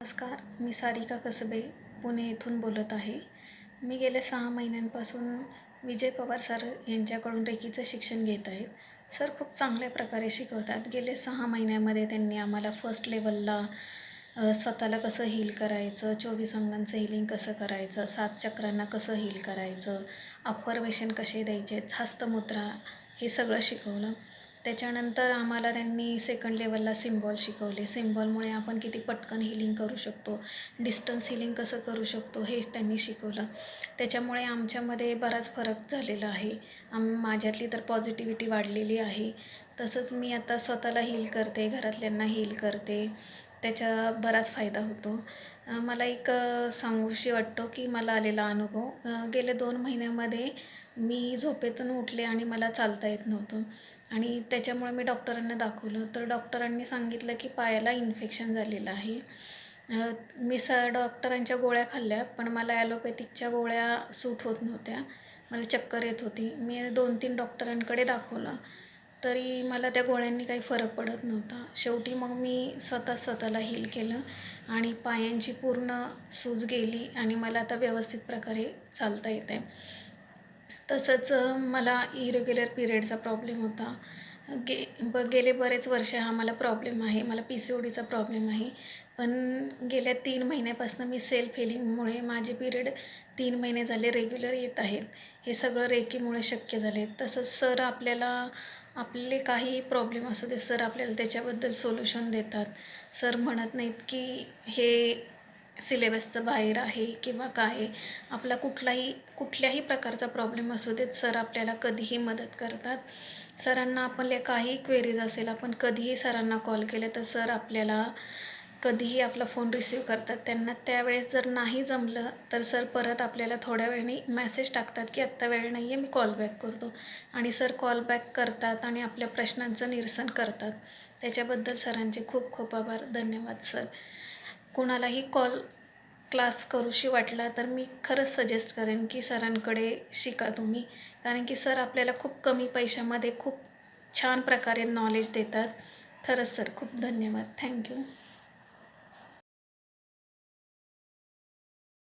नमस्कार मी सारिका कसबे पुणे येथून बोलत आहे. मी गेल्या सहा महिन्यांपासून विजय पवार सर यांच्याकडून रेकीचं शिक्षण घेत आहेत. सर खूप चांगल्या प्रकारे शिकवतात. गेले सहा महिन्यामध्ये त्यांनी आम्हाला फर्स्ट लेवलला स्वतःला कसं हील करायचं चोवीस अंगांचं हिलिंग कसं करायचं सात चक्रांना कसं हील करायचं अफर्मेशन कसे द्यायचे हस्तमुद्रा हे सगळं शिकवलं. त्याच्यानंतर आम्हाला त्यांनी सेकंड लेवलला सिम्बॉल शिकवले. सिम्बॉलमुळे आपण किती पटकन हिलिंग करू शकतो डिस्टन्स हिलिंग कसं करू शकतो हेच त्यांनी शिकवलं. त्याच्यामुळे आमच्यामध्ये बराच फरक झालेला आहे. आम माझ्यातली तर पॉझिटिव्हिटी वाढलेली आहे. तसंच मी आता स्वतःला हील करते घरातल्यांना हील करते. त्याचा बराच फायदा होतो. मला एक सांगूशी वाटतो की मला आलेला अनुभव. गेल्या दोन महिन्यामध्ये मी झोपेतून उठले आणि मला चालता येत नव्हतं. आणि त्याच्यामुळे मी डॉक्टरांना दाखवलं. तर डॉक्टरांनी सांगितलं की पायाला इन्फेक्शन झालेलं आहे. मी स डॉक्टरांच्या गोळ्या खाल्ल्या पण मला ॲलोपॅथिकच्या गोळ्या सूट होत नव्हत्या. मला चक्कर येत होती. मी दोन तीन डॉक्टरांकडे दाखवलं. तरी मला त्या गोळ्यांनी काही फरक पडत नव्हता. शेवटी मग मी स्वतः स्वतःला हील केलं आणि पायांची पूर्ण सूज गेली आणि मला आता व्यवस्थित प्रकारे चालता येते तसंच मला इरेग्युलर पिरियडचा प्रॉब्लेम होता. गे ब गेले बरेच वर्ष हा मला प्रॉब्लेम आहे मला पी सी ओ डीचा प्रॉब्लेम आहे. पण गेल्या तीन महिन्यापासून मी सेल्फ हेलिंगमुळे माझे पिरियड तीन महिने झाले रेग्युलर येत आहेत. हे सगळं रेकीमुळे शक्य झाले. तसंच सर आपल्याला आपले काही प्रॉब्लेम असू दे सर आपल्याला त्याच्याबद्दल सोल्युशन देतात. सर म्हणत नाहीत की हे सिलेबसचं बाहेर आहे किंवा काय आहे. आपला कुठलाही कुठल्याही प्रकारचा प्रॉब्लेम असू देत सर आपल्याला कधीही मदत करतात. सरांना आपले काही क्वेरीज असेल आपण कधीही सरांना कॉल केले तर सर आपल्याला कधीही आपला फोन रिसीव करतात. त्यांना त्यावेळेस जर नाही जमलं तर सर परत आपल्याला थोड्या वेळाने मेसेज टाकतात की आत्ता वेळ नाही आहे मी कॉल बॅक करतो. आणि सर कॉल बॅक करतात आणि आपल्या प्रश्नांचं निरसन करतात. त्याच्याबद्दल सरांचे खूप खूप आभार. धन्यवाद सर. कोणालाही कॉल क्लास करूशी वाटला तर मी खरंच सजेस्ट करेन की सरांकडे शिका तुम्ही. कारण की सर आपल्याला खूप कमी पैशामध्ये खूप छान प्रकारे नॉलेज देतात. खरंच सर खूप धन्यवाद. थँक्यू